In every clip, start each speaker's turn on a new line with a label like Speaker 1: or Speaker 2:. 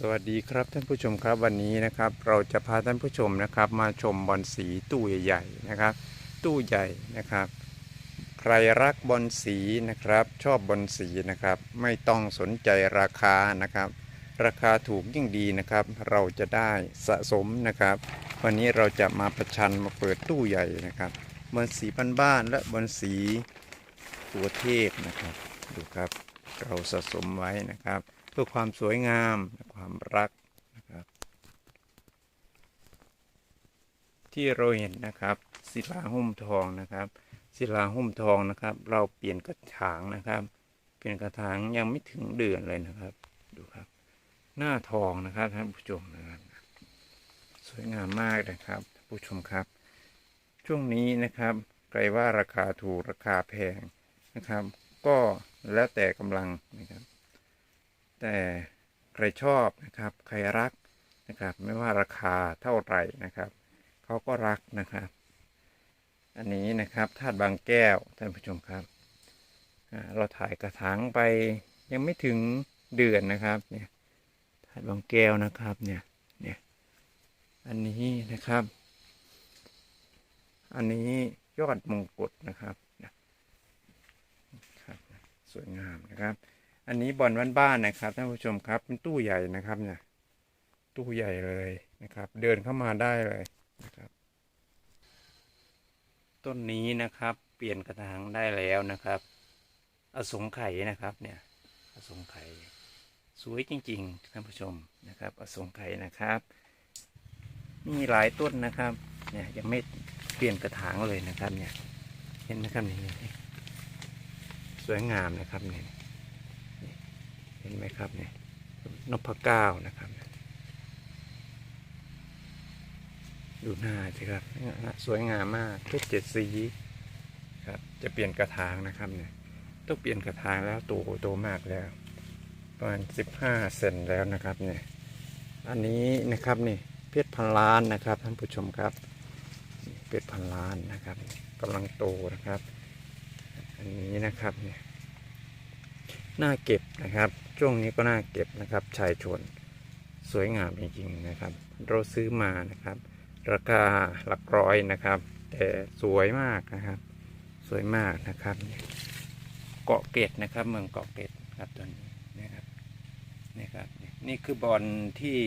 Speaker 1: สวัสดีครับท่านผู้ชมครับวันนี้นะครับ เราจะพาท่านผู้ชมนะครับ มาชมบอลสีตู้ใหญ่ๆนะครับ ตู้ใหญ่นะครับ ใครรักบอลสีนะครับ ชอบบอลสีนะครับ ไม่ต้องสนใจราคานะครับ ราคาถูกยิ่งดีนะครับ เราจะได้สะสมนะครับ วันนี้เราจะมาประชันมาเปิดตู้ใหญ่นะครับบอลสีบ้านๆและบอลสีตัวเทพนะครับ ดูครับเราสะสมไว้นะครับ พื่อความสวยงามความรักนะครับ ที่เราเห็นนะครับศิลาหุ้มทองนะครับศิลาหุ้มทองนะครับ เราเปลี่ยนกระถางนะครับ เปลี่ยนกระถางยังไม่ถึงเดือนเลยนะครับ ดูครับ หน้าทองนะครับท่านผู้ชมนะครับ สวยงามมากนะครับผู้ชมครับ ช่วงนี้นะครับใครว่าราคาถูกราคาแพงนะครับ ก็แล้วแต่กำลังนะครับ แต่ใครชอบนะครับ ใครรักนะครับ ไม่ว่าราคาเท่าไหร่นะครับเขาก็รักนะครับ อันนี้นะครับธาตุบางแก้วท่านผู้ชมครับ เราถ่ายกระถางไปยังไม่ถึงเดือนนะครับเนี่ยธาตุบางแก้วนะครับเนี่ยเนี่ยอันนี้นะครับ อันนี้ยอดมงกุฎนะครับ สวยงามนะครับ อันนี้บอลบ้านๆนะครับท่านผู้ชมครับเป็นตู้ใหญ่นะครับเนี่ยตู้ใหญ่เลยนะครับ เดินเข้ามาได้เลยนะครับ ต้นนี้นะครับ เปลี่ยนกระถางได้แล้วนะครับ อสงไขยนะครับเนี่ยอสงไขยสวยจริงๆท่านผู้ชมนะครับ อสงไขยนะครับมีหลายต้นนะครับ เนี่ยยังไม่เปลี่ยนกระถางเลยนะครับ เนี่ย เห็นไหมครับนี่สวยงามนะครับเนี่ย ห็นไหมครับเนี่ยนพเก้านะครับ ดูหน้าสิครับ สวยงามมากเพชรเจ็ดสีครับ จะเปลี่ยนกระถางนะครับเนี่ยต้องเปลี่ยนกระถางแล้วโตโตมากแล้ว ประมาณสิบห้าเซนแล้วนะครับเนี่ยอันนี้นะครับนี่เพชรพันล้านนะครับท่านผู้ชมครับเพชรพันล้านนะครับกำลังโตนะครับ อันนี้นะครับเนี่ย น่าเก็บนะครับ ช่วงนี้ก็น่าเก็บนะครับ ชายชนสวยงามจริงๆนะครับ เราซื้อมานะครับ ราคาหลักร้อยนะครับ แต่สวยมากนะครับ สวยมากนะครับ เกาะเกร็ดนะครับ เมืองเกาะเกร็ดครับตัวนี้นะครับนี่ครับนี่คือบอลที่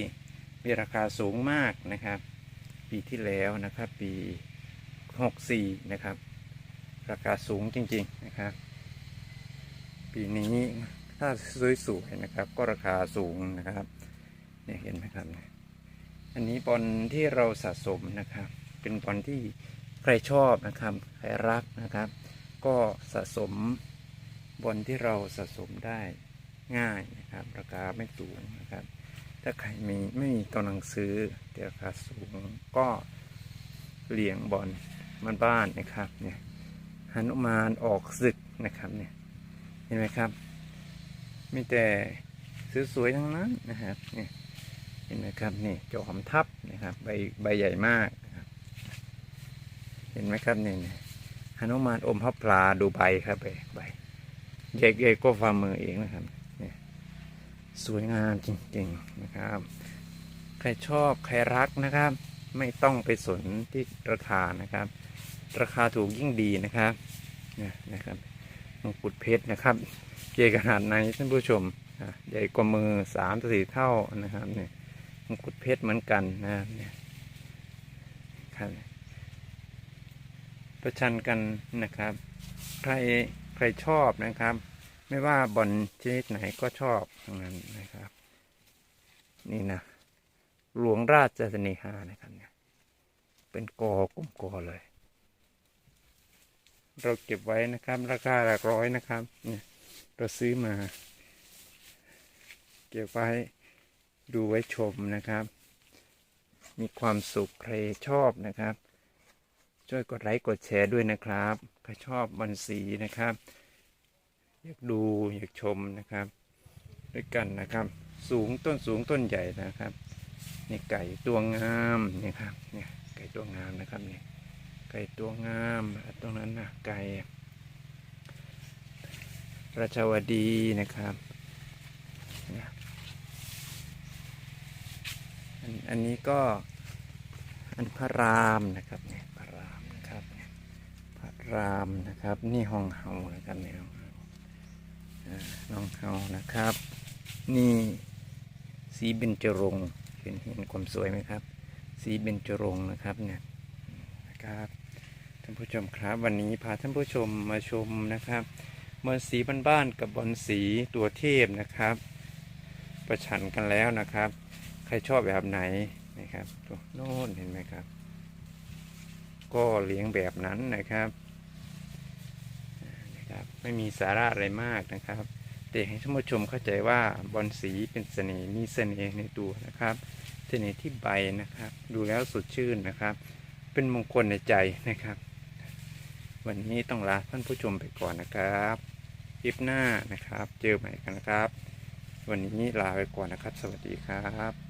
Speaker 1: มีราคาสูงมากนะครับ ปีที่แล้วนะครับ ปี 64 นะครับ ราคาสูงจริง ๆ นะครับ ปีนี้ถ้าสวยๆนะครับ ก็ราคาสูงนะครับเนี่ยเห็นไหมครับ อันนี้บอลที่เราสะสมนะครับ เป็นบอลที่ใครชอบนะครับ ใครรักนะครับ ก็สะสมบอลที่เราสะสมได้ง่ายนะครับ ราคาไม่สูงนะครับ ถ้าใครมีไม่มีกำลังซื้อแต่ราคาสูงก็เลี่ยงบอลมันบ้านนะครับเนี่ยหนุมานออกศึกนะครับเนี่ย เห็นไหมครับ มีแต่สวยๆทั้งนั้นนะครับเนี่ยเห็นไหมครับนี่จอมทับนะครับ ใบใบใหญ่มากเห็นไหมครับนี่นฮนุมานอมพระปลาดูใบครับใบใบใหญ่ๆก็ฝ่ามือเองนะครับเนี่ยสวยงามจริงๆนะครับ ใครชอบใครรักนะครับ ไม่ต้องไปสนที่ราคานะครับ ราคาถูกยิ่งดีนะครับนี่นะครับ มงกุฎเพชรนะครับใหญ่ขนาดไหนท่านผู้ชมอะใหญ่กว่ามือสามสี่เท่านะครับเนี่ยมงกุฎเพชรเหมือนกันนะครับเนี่ยครับประชันกันนะครับ ใครใครชอบนะครับ ไม่ว่าบอลชนิดไหนก็ชอบทั้งนั้นนะครับ นี่นะหลวงราชเสนิหานะครับเนี่ยเป็นกอกลมกอเลย เราเก็บไว้นะครับ ราคาหลักร้อยนะครับ เนี่ยเราซื้อมา เก็บไว้ดูไว้ชมนะครับ มีความสุขใครชอบนะครับ ช่วยกดไลค์กดแชร์ด้วยนะครับใครชอบบอลสีนะครับ อยากดูอยากชมนะครับ ด้วยกันนะครับ สูงต้นสูงต้นใหญ่นะครับนี่ไก่ตัวงามนี่ครับเนี่ยไก่ตัวงามนะครับเนี่ย ไก่ตัวงามตรงนั้นนะไก่ราชวดีนะครับเนี่ยนอันนี้ก็อันพระรามนะครับเนี่ยพระรามนะครับพระรามนะครับ นี่ห้องเฮานะครับเนี่ยห้องเฮาน้องเฮานะครับ นี่สีเบญจรงค์เห็นเห็นความสวยไหมครับ สีเบญจรงค์นะครับเนี่ย ครับท่านผู้ชมครับ วันนี้พาท่านผู้ชมมาชมนะครับบอลสีบ้านๆกับบอลสีตัวเทพนะครับ ประชันกันแล้วนะครับ ใครชอบแบบไหนนะครับตัวโน่นเห็นไหมครับ ก็เลี้ยงแบบนั้นนะครับนะครับ ไม่มีสาระอะไรมากนะครับแต่ให้ท่านผู้ชมเข้าใจว่าบอลสีเป็นเสน่ห์มีเสน่ห์ในตัวนะครับเสน่ห์ที่ใบนะครับ ดูแล้วสดชื่นนะครับ เป็นมงคลในใจนะครับ วันนี้ต้องลาท่านผู้ชมไปก่อนนะครับคลิปหน้านะครับ เจอใหม่กันนะครับ วันนี้ลาไปก่อนนะครับ สวัสดีครับ